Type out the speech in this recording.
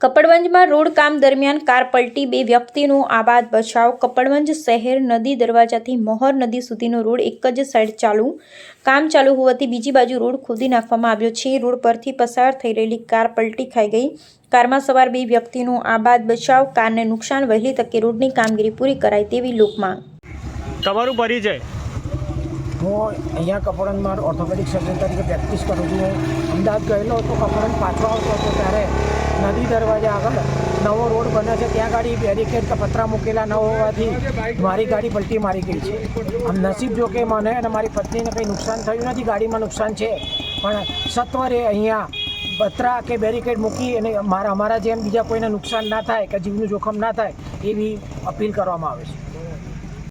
કપડવંજમાં road કામ દરમિયાન car પલટી બે વ્યક્તિનો આબાદ બચાવ. કપડવંજ શહેર નદી દરવાજાથી મોહર નદી સુધીનો રોડ એક જ સાઈડ ચાલુ. કામ ચાલુ હોવાથી બીજી બાજુ રોડ ખોદી નાખવામાં આવ્યો છે. રોડ પરથી પસાર થઈ રહેલી કાર પલટી ખાઈ ગઈ. કારમાં સવાર બે વ્યક્તિનો આબાદ બચાવ. કારને નુકસાન વહેલી તકે રોડની કામગીરી પૂરી કરાય તેવી લોકમાંગ તમારું પરિચય? હું અહીંયા કપડનમાં ઓર્થોપેડિક સર્જન તરીકે પ્રેક્ટિસ કરું છું. હું અમદાવાદ ગયેલો હતો કપડન પાછો આવતો હતો ત્યારે નદી દરવાજા આગળ નવો રોડ બન્યો છે. ત્યાં ગાડી બેરિકેડ કે પતરા મૂકેલા ન હોવાથી મારી ગાડી પલટી મારી ગઈ છે. આમ નસીબ જો કે મને અને મારી પત્નીને કંઈ નુકસાન થયું નથી, ગાડીમાં નુકસાન છે. પણ સત્વરે અહીંયા પતરા કે બેરિકેડ મૂકી અને મારા, અમારા જેમ બીજા કોઈને નુકસાન ના થાય કે જીવનું જોખમ ના થાય એવી અપીલ કરવામાં આવે છે.